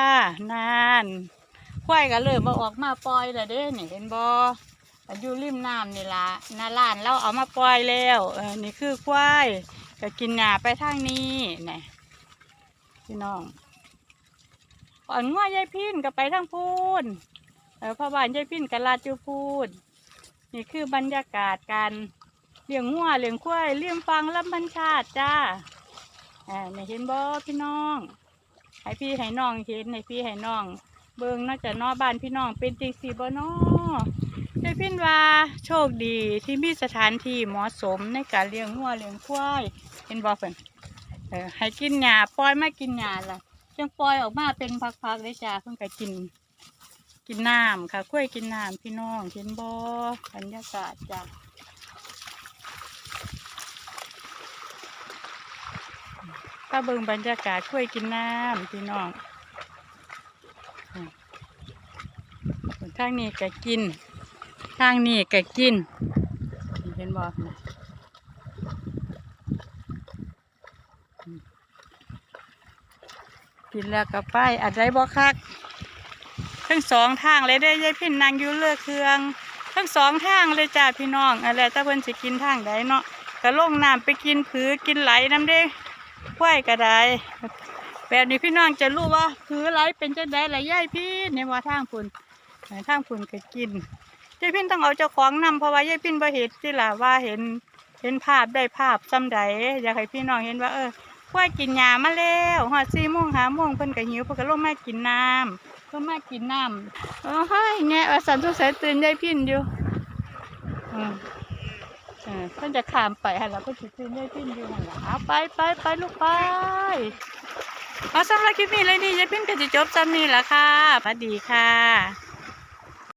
อ่านานควายก็เริ่มาออกมาปล่อยแล้วเด้นี่เห็นบ่อยู่ริมน้ำนี่ละนาล้านเราเอามาปล่อยแล้วเออนี่คือควายก็กินหญ้าไปทางนี้นี่พี่น้องอ่อนง่วยายพินก็ไปทางพูนเออพ่อบ้านยายพินก็ลาจูพูนนี่คือบรรยากาศการเลี้ยงงัวเลี้ยงควายเลี้ยงฟังลำพันชาติจ้าอ่านี่เห็นบ่พี่น้อง ให้พี่ให้น้องเห็นให้พี่ให้น้อง เบิงนอกจากนอบ้านพี่น้องเป็นจริงสิบ่นอได้พินว่าโชคดีที่มีสถานที่เหมาะสมในการเลี้ยงงัวเลี้ยงควายเห็นบ่เพิ่นเออให้กินหญ้าปล่อยมากินหญ้าล่ะจังปล่อยออกมาเป็นพักๆเลยจ้าเพิ่นก็กิน กินน้ำค่ะกล้วยกินน้ำพี่น้องเห็นบ่บรรยากาศจ้า ถ้าเบิ่งบรรยากาศกล้วยกินน้ำพี่น้องทางนี้ก็กิน ทางนี้ก็กิน เห็นบ่กินแล้วก็ไปอัดไรบ่คัก ทั้งสองทางเลยได้ยายพินนางอยู่เลือกเครื่อง ทั้งสองทางเลยจ้าพี่น้องอะไรถ้าเพิ่นสิกินทางใดเนาะก็ลงน้ำไปกินผือกินไหลน้ำเด้ ควายก็ได้แบบนี้พี่น้องจะรู้ว่าผือไหลเป็นจังไดไหลยายพี่ในว่าทางพุ่นทางพุ่นก็กินยายพินต้องเอาเจ้าของนำเพราะว่ายายพินบ่เห็นสิล่ะว่าเห็นเห็นภาพได้ภาพซ้ำใดอยากให้พี่น้องเห็นว่าเออควายกินหญ้ามาแล้วหอดสี่โมงหาโมงเพิ่นก็หิวเพิ่นก็ลงมากินน้ำเพิ่นมากินน้ำเออให้แง่ว่าสันสงสัยตื่นยายพินอยู่อืม ออเพิ่นจะข้ามไปหั่นล่ะเพิ่นสิตื่นยายพินอยู่หั่นล่ะเอาไปไปไปลูกไปเอาสำหรับคลิปนี้เลยนี่ยายพินก็จะจบจำนี้ล่ะค่ะสวัสดีค่ะ